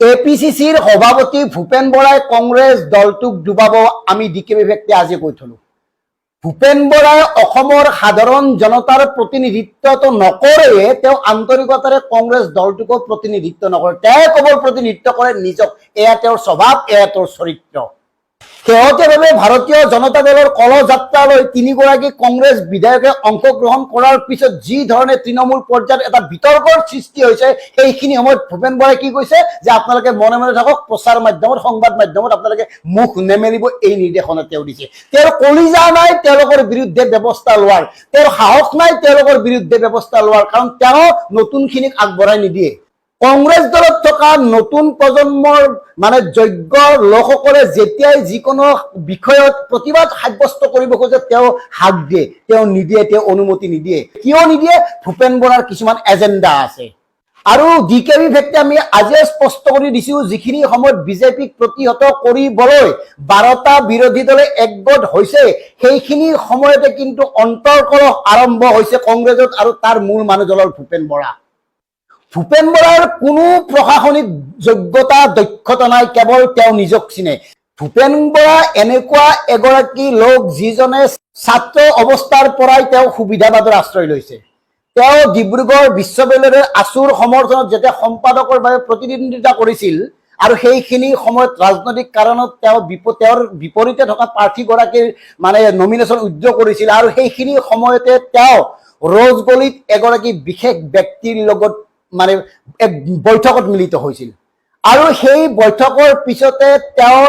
এপিচিচিৰ সভাপতি ভূপেন বৰাই কংগ্ৰেছ দলটোক ডুবাব আমি ডি কে আজি কৈ থলো। ভূপেন বৰাই অসমৰ সাধাৰণ জনতাৰ প্ৰতিনিধিত্বটো নকৰে তেওঁ আন্তৰিকতাৰে কংগ্ৰেছ দলটোকো প্ৰতিনিধিত্ব নকৰে। তেওঁ কেৱল প্ৰতিনিধিত্ব কৰে নিজক। এয়া তেওঁৰ স্বভাৱ, এয়া তেওঁৰ চৰিত্ৰ। শেহতীয়াভাৱে ভাৰতীয় জনতা দলৰ কলযাত্ৰালৈ তিনিগৰাকী কংগ্ৰেছ বিধায়কে অংশগ্ৰহণ কৰাৰ পিছত যি ধৰণে তৃণমূল পৰ্যায়ত এটা বিতৰ্কৰ সৃষ্টি হৈছে, সেইখিনি সময়ত ভূপেন বৰাই কি কৈছে যে আপোনালোকে মনে মনে থাকক, প্ৰচাৰ মাধ্যমত, সংবাদ মাধ্যমত আপোনালোকে মুখ নেমেলিব এই নিৰ্দেশনা তেওঁ দিছে। তেওঁৰ কলিজা নাই, তেওঁলোকৰ বিৰুদ্ধে ব্যৱস্থা লোৱাৰ। তেওঁৰ সাহস নাই, তেওঁলোকৰ বিৰুদ্ধে ব্যৱস্থা লোৱাৰ। কাৰণ তেওঁ নতুনখিনিক আগবঢ়াই নিদিয়ে। কংগ্ৰেছ দলত থকা নতুন প্ৰজন্মৰ মানে যোগ্য লোকসকলে যেতিয়াই যিকোনো বিষয়ত প্ৰতিবাদ সাব্যস্ত কৰিব খোজে হাক দিয়ে নিদিয়ে, তেওঁ অনুমতি নিদিয়ে। কিয় নিদিয়ে? ভূপেন বৰাৰ কিছুমান এজেণ্ডা আছে। আৰু ডি কে বি ফেক্টে আমি আজিয়ে স্পষ্ট কৰি দিছো, যিখিনি সময়ত বিজেপিক প্ৰতিহত কৰিবলৈ বাৰটা বিৰোধী দলে একগোট হৈছে, সেইখিনি সময়তে কিন্তু অন্তৰ্কলহ আৰম্ভ হৈছে কংগ্ৰেছত আৰু তাৰ মূল মানুহজনৰ ভূপেন বৰা। ভূপেন বৰাৰ কোনো প্ৰশাসনিক যোগ্যতা, দক্ষতা নাই, কেৱল তেওঁ নিজক চিনে। ভূপেন বৰা এনেকুৱা এগৰাকী লোক যিজনে ছাত্ৰ অৱস্থাৰ পৰাই তেওঁ সুবিধাবাদৰ আশ্ৰয় লৈছে। তেওঁ ডিব্ৰুগড় বিশ্ববিদ্যালয়ৰ আচুৰ সমৰ্থনত যেতিয়া সম্পাদকৰ বাবে প্ৰতিদ্বন্দ্বিতা কৰিছিল আৰু সেইখিনি সময়ত ৰাজনৈতিক কাৰণত তেওঁ বিপ- তেওঁৰ বিপৰীতে থকা প্ৰাৰ্থীগৰাকীৰ মানে নমিনেশ্যন উইড্ৰ কৰিছিল আৰু সেইখিনি সময়তে তেওঁ ৰজগলিত এগৰাকী বিশেষ ব্যক্তিৰ লগত মানে এক বৈঠকত মিলিত হৈছিল। আৰু সেই বৈঠকৰ পিছতে তেওঁ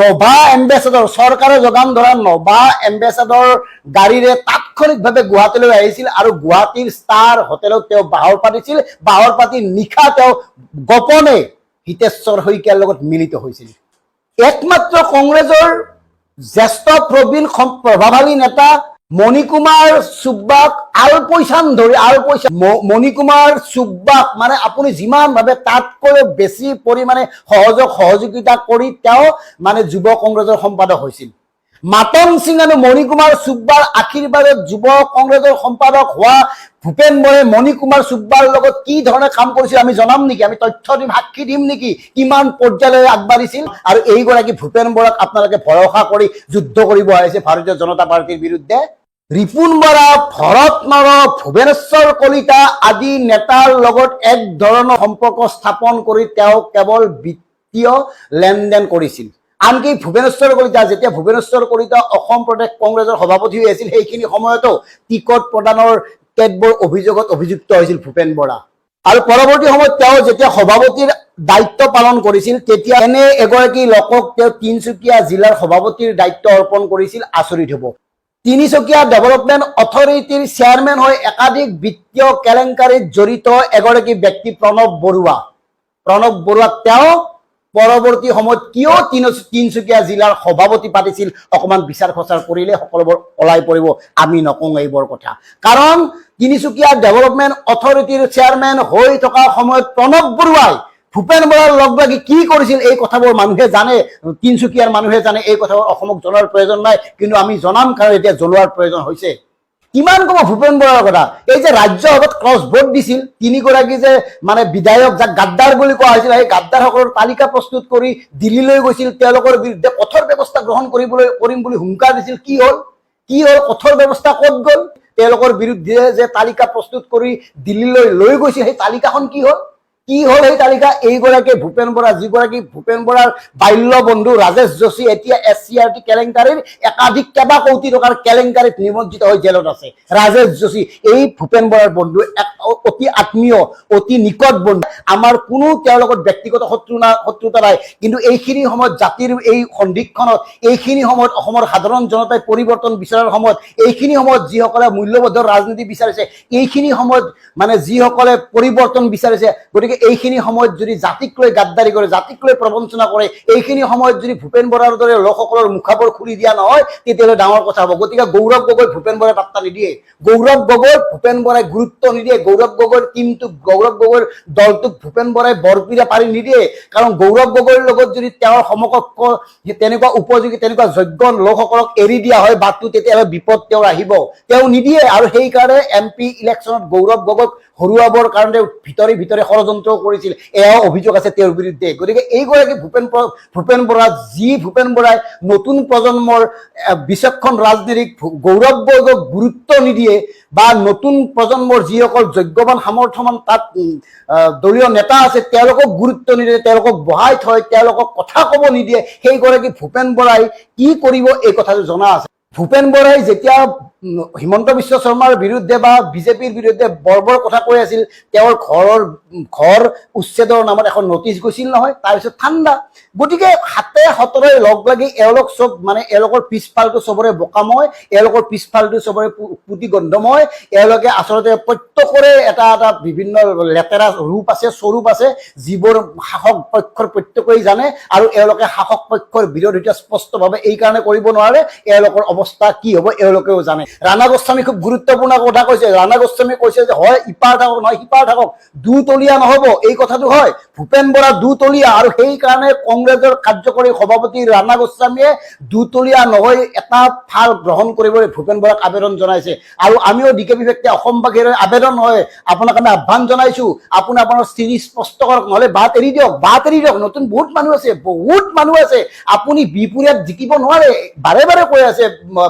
নভা এম্বেচাডৰ, চৰকাৰে যোগান ধৰা নভা এম্বেচাডৰ গাড়ীৰে তাৎক্ষণিকভাৱে গুৱাহাটীলৈ আহিছিল আৰু গুৱাহাটীৰ ষ্টাৰ হোটেলত তেওঁ বাহৰ পাতিছিল। বাহৰ পাতি নিশা তেওঁ গোপনে হিতেশ্বৰ শইকীয়াৰ লগত মিলিত হৈছিল। একমাত্ৰ কংগ্ৰেছৰ জ্যেষ্ঠ প্ৰবীণ প্ৰভাৱশালী নেতা মণিকুমাৰ চুব্বাক আলপৈচান ধৰি আলপৈচান ম- মণিকুমাৰ চুব্বাক মানে আপুনি যিমান ভাবে তাতকৈ বেছি পৰিমাণে সহযোগ সহযোগিতা কৰি তেওঁ মানে যুৱ কংগ্ৰেছৰ সম্পাদক হৈছিল। মাতন সিং আৰু মণিকুমাৰ চুব্বাৰ আশীৰ্বাদত যুৱ কংগ্ৰেছৰ সম্পাদক হোৱা ভূপেন বৰাই মণিকুমাৰ চুব্বাৰ লগত কি ধৰণে কাম কৰিছিল আমি জনাম নেকি? আমি তথ্য দিম, সাক্ষী দিম নেকি? কিমান পৰ্যায়লৈ আগবাঢ়িছিল? আৰু এইগৰাকী ভূপেন বৰাক আপোনালোকে ভৰসা কৰি যুদ্ধ কৰিব আহিছে ভাৰতীয় জনতা পাৰ্টীৰ বিৰুদ্ধে। ৰিপুণ বৰা, ভৰত নৰ ভুৱনেশ্বৰ কলিতা আদি নেতাৰ লগত এক ধৰণৰ সম্পৰ্ক স্থাপন কৰি তেওঁ কেৱল বিত্তীয় লেনদেন কৰিছিল। আনকি ভূৱনেশ্বৰ কলিতা, যেতিয়া ভূৱনেশ্বৰ কলিতা অসম প্ৰদেশ কংগ্ৰেছৰ সভাপতি হৈ আছিল, সেইখিনি সময়তো টিকট প্ৰদানৰ কেতবোৰ অভিযোগত অভিযুক্ত হৈছিল ভূপেন বৰা। আৰু পৰৱৰ্তী সময়ত তেওঁ যেতিয়া সভাপতিৰ দায়িত্ব পালন কৰিছিল, তেতিয়া এনে এগৰাকী লোকক তেওঁ তিনচুকীয়া জিলাৰ সভাপতিৰ দায়িত্ব অৰ্পণ কৰিছিল, আচৰিত হ'ব। তিনিচুকীয়া ডেভেলপমেণ্ট অথৰিটিৰ চেয়াৰমেন হৈ একাধিক বিত্তীয় কেলেংকাৰীত জড়িত এগৰাকী ব্যক্তি প্ৰণৱ বৰুৱা। প্ৰণৱ বৰুৱাক তেওঁ পৰৱৰ্তী সময়ত কিয় তিন- তিনচুকীয়া জিলাৰ সভাপতি পাতিছিল, অকণমান বিচাৰ খচাৰ কৰিলে সকলোবোৰ ওলাই পৰিব, আমি নকওঁ এইবোৰ কথা। কাৰণ, তিনিচুকীয়া ডেভেলপমেণ্ট অথৰিটিৰ চেয়াৰমেন হৈ থকা সময়ত প্ৰণৱ বৰুৱাই, ভূপেন বৰাৰ লগ লাগি কি কৰিছিল এই কথাবোৰ মানুহে জানে, তিনচুকীয়াৰ মানুহে জানে, এই কথাবোৰ অসমক জনাৰ প্ৰয়োজন নাই, কিন্তু আমি জনাম কাৰণ এতিয়া জনোৱাৰ প্ৰয়োজন হৈছে। কিমান কম ভূপেন বৰাৰ কথা। এই যে ৰাজ্যসভাত ক্ৰছ ভোট দিছিল তিনিগৰাকী যে মানে বিধায়ক যাক গাদ্দাৰ বুলি কোৱা হৈছিল, সেই গাদ্দাৰসকলৰ তালিকা প্ৰস্তুত কৰি দিল্লীলৈ গৈছিল, তেওঁলোকৰ বিৰুদ্ধে কঠোৰ ব্যৱস্থা গ্ৰহণ কৰিবলৈ কৰিম বুলি হুংকাৰ দিছিল, কি হ'ল? কি হ'ল? কঠোৰ ব্যৱস্থা ক'ত গ'ল? তেওঁলোকৰ বিৰুদ্ধে যে তালিকা প্ৰস্তুত কৰি দিল্লীলৈ লৈ গৈছিল, সেই তালিকাখন কি হ'ল? কি হ'ল এই তালিকা? এইগৰাকী ভূপেন বৰা যিগৰাকী ভূপেন বৰাৰ বাল্য বন্ধু ৰাজেশ যোশী এতিয়া এছ চি আৰ টি কেলেংকাৰীৰ একাধিক কেইবা কৌটি টকাৰ কেলেংকাৰীত নিমজ্জিত হৈ জেলত আছে। ৰাজেশ যোশী, এই ভূপেন বৰাৰ বন্ধু এক অতি আত্মীয়, অতি নিকট বন্ধু। আমাৰ কোনো তেওঁৰ ব্যক্তিগত শত্ৰু শত্ৰুতা নাই। কিন্তু এইখিনি সময়ত জাতিৰ এই সন্ধিক্ষণত, এইখিনি সময়ত অসমৰ সাধাৰণ জনতাই পৰিৱৰ্তন বিচৰাৰ সময়ত, এইখিনি সময়ত যিসকলে মূল্যবদ্ধ ৰাজনীতি বিচাৰিছে, এইখিনি সময়ত মানে যিসকলে পৰিৱৰ্তন বিচাৰিছে, গতিকে এইখিনি সময়ত যদি জাতিক লৈ গাদ্দাৰি কৰে, জাতিক লৈ প্ৰবঞ্চনা কৰে, এইখিনি সময়ত যদি ভূপেন বৰাৰ দৰে লোকসকলৰ মুখাবোৰ খুলি দিয়া নহয়, তেতিয়াহ'লে ডাঙৰ কথা হ'ব। গতিকে গৌৰৱ গগৈ ভূপেন বৰাই পাত্তা নিদিয়ে। গৌৰৱ গগৈ ভূপেন বৰাই গুৰুত্ব নিদিয়ে। গৌৰৱ গগৈৰ টিমটোক গৌৰৱ গগৈৰ দলটোক ভূপেন বৰাই বৰপিৰা পাৰি নিদিয়ে। কাৰণ গৌৰৱ গগৈৰ লগত যদি তেওঁৰ সমকক্ষ উপযোগী যোগ্য লোকসকলক এৰি দিয়া হয় বাটটো তেতিয়াহ'লে বিপদ নিদিয়ে আৰু সেইকাৰণে এম পি ইলেকশ্যনত গৌৰৱ গগৈক হৰুৱাবৰ কাৰণে ভিতৰে ভিতৰে ষড়যন্ত্ৰ কৰিছিল। এয়াও অভিযোগ আছে তেওঁৰ বিৰুদ্ধে। গতিকে এইগৰাকী ভূপেন ভূপেন বৰা, যি ভূপেন বৰাই নতুন প্ৰজন্মৰ বিচক্ষণ ৰাজনীতিক গৌৰৱ গগৈক গুৰুত্ব নিদিয়ে বা নতুন প্ৰজন্মৰ যিসকল যোগ্যৱান সামৰ্থ্যৱান তাত দলীয় নেতা আছে, তেওঁলোকক গুৰুত্ব নিদিয়ে, তেওঁলোকক বহাই থয়, তেওঁলোকক কথা ক'ব নিদিয়ে, সেইগৰাকী ভূপেন বৰাই কি কৰিব এই কথাটো জনা আছে। ভূপেন বৰাই যেতিয়া হিমন্ত বিশ্ব শৰ্মাৰ বিৰুদ্ধে বা বিজেপিৰ বিৰুদ্ধে বৰ বৰ কথা কৈ আছিল, তেওঁৰ ঘৰৰ ঘৰ উচ্ছেদৰ নামত এখন নটিচ গৈছিল নহয়, তাৰপিছত ঠাণ্ডা। গতিকে হাতে হাতৰে লগ লাগি এওঁলোক চব মানে এওঁলোকৰ পিছফালটো চবৰে বোকাময়, এওঁলোকৰ পিছফালটো চবৰে পু- পুতিগন্ধময় এওঁলোকে আচলতে প্ৰত্যেকৰে এটা এটা বিভিন্ন লেতেৰা ৰূপ আছে, স্বৰূপ আছে, যিবোৰ শাসক পক্ষৰ প্ৰত্যেকেই জানে, আৰু এওঁলোকে শাসক পক্ষৰ বিৰোধিতা স্পষ্টভাৱে এই কাৰণে কৰিব নোৱাৰে, এওঁলোকৰ অৱস্থা কি হ'ব এওঁলোকেও জানে। ৰাণা গোস্বামী খুব গুৰুত্বপূৰ্ণ কথা কৈছে। ৰাণা গোস্বামীয়ে কৈছে যে, হয়, ইপাৰ থাকক, নহয়, সিপাৰ থাকক। দুতলীয়া নহ'ব। এই কথাটো হয়। ভূপেন বৰা দুতলীয়া আৰু সেইকাৰণে কংগ্ৰেছৰ কাৰ্যকৰী সভাপতি ৰাণা গোস্বামীয়ে দুতলীয়া নহয়, এটা ফাল গ্ৰহণ কৰিবলৈ ভূপেন বৰাক আবেদন জনাইছে। আৰু আমিও ডি কে বি ব্যক্তিয়ে অসমবাসীৰ আবেদন হয়। আপোনাক আমি আহ্বান জনাইছো। আপুনি আপোনাৰ স্থিতি স্পষ্ট কৰক, নহ'লে বাট এৰি দিয়ক, বাট এৰি দিয়ক। নতুন বহুত মানুহ আছে, বহুত মানুহ আছে। আপুনি বিপুৰীয়াত জিকিব নোৱাৰে। বাৰে বাৰে কৈ আছে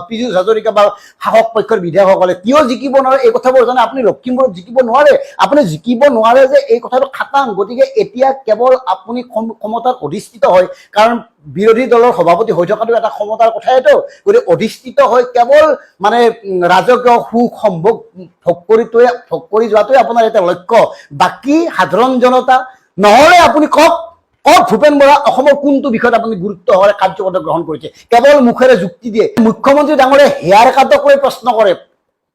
পীযুষ হাজৰিকা বা শাসক পক্ষৰ বিধায়কসকলে কিয় জিকিব নোৱাৰে? এই কথাবোৰ জানে। আপুনি লখিমপুৰত জিকিব নোৱাৰে। আপুনি জিকিব নোৱাৰে যে এই কথাটো খাটাং। গতিকে এতিয়া কেৱল আপুনি ক্ষমতাত অধিষ্ঠিত হয়। কাৰণ বিৰোধী দলৰ সভাপতি হৈ থকাটো এটা ক্ষমতাৰ কথাইতো গতিকে অধিষ্ঠিত হৈ কেৱল মানে ৰাজকীয় সুখ সম্ভোগ ভোগ কৰিটোৱে ভোগ কৰি যোৱাটোৱে আপোনাৰ এটা লক্ষ্য। বাকী সাধাৰণ জনতা, নহ'লে আপুনি কওক কওক, ভূপেন বৰা, অসমৰ কোনটো বিষয়ত আপুনি গুৰুত্ব সহকাৰে কাৰ্যপদ্ধতি গ্ৰহণ কৰিছে? কেৱল মুখেৰে যুক্তি দিয়ে। মুখ্যমন্ত্ৰী ডাঙৰীয়া হেয়াৰ কাটক লৈ প্ৰশ্ন কৰে,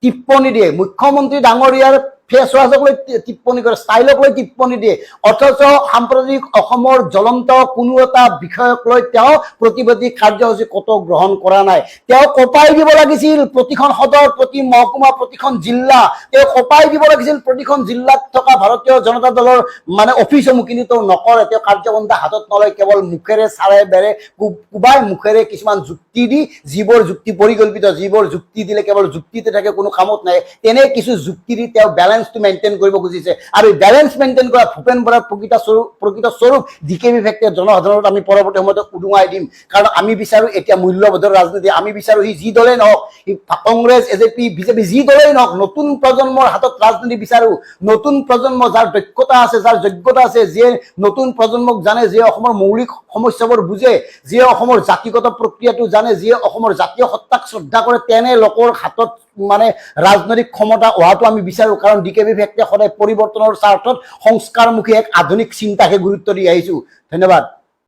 টিপ্পনী দিয়ে। মুখ্যমন্ত্ৰী ডাঙৰীয়াৰ ফেচ লৈ টিপ্পনী কৰে ষ্টাইলক লৈ টিপ্পনী দিয়ে। অথচ সাম্প্ৰতিক অসমৰ জ্বলন্ত কোনো এটা বিষয়ক লৈ তেওঁ প্ৰতিবাদী কাৰ্যসূচী ক'তো গ্ৰহণ কৰা নাই। তেওঁ কপাই দিব লাগিছিল প্ৰতিখন সদৰ, প্ৰতি মহকুমা, প্ৰতিখন জিলা। তেওঁ কপাই দিব লাগিছিল প্ৰতিখন জিলাত থকা ভাৰতীয় জনতা দলৰ মানে অফিচসমূহ কিন্তু তেওঁ নকৰে। তেওঁ কাৰ্যপন্থা হাতত নলয়, কেৱল মুখেৰে চাৰে বেৰে কোবাই মুখেৰে কিছুমান যুক্তি দি যিবোৰ যুক্তি পৰিকল্পিত, যিবোৰ যুক্তি দিলে কেৱল যুক্তিতে থাকে, কোনো কামত নাই। তেনে কিছু যুক্তি দি তেওঁ বেলেঞ্চটো মেইনটেইন কৰিব খুজিছে। আৰু বেলেঞ্চ মেইনটেইন কৰা ভূপেন বৰাৰ প্ৰকৃত স্বৰূপ প্ৰকৃত স্বৰূপ ডি কে বি ফেক্টে জনসাধাৰণক আমি পৰৱৰ্তী সময়ত উদুঙাই দিম। কাৰণ আমি বিচাৰো এতিয়া মূল্যবোধৰ ৰাজনীতি। আমি বিচাৰো সি যি দলেই নহওক Congress A J P BJP যি দলেই নহওক, নতুন প্ৰজন্মৰ হাতত ৰাজনীতি বিচাৰো। নতুন প্ৰজন্ম যাৰ দক্ষতা আছে, যাৰ যোগ্যতা আছে, যিয়ে নতুন প্ৰজন্মক জানে, যিয়ে অসমৰ মৌলিক সমস্যাবোৰ বুজে, যিয়ে অসমৰ জাতিগত প্ৰক্ৰিয়াটো জানে, যিয়ে অসমৰ জাতীয় সত্তাক শ্ৰদ্ধা কৰে, তেনে লোকৰ হাতত মানে ৰাজনৈতিক ক্ষমতা অহাটো আমি বিচাৰোঁ, কাৰণ ডি কে বি ফেক্টে সদায় পৰিৱৰ্তনৰ স্বাৰ্থত সংস্কাৰমুখী এক আধুনিক চিন্তাকে গুৰুত্ব দি আহিছোঁ। ধন্যবাদ।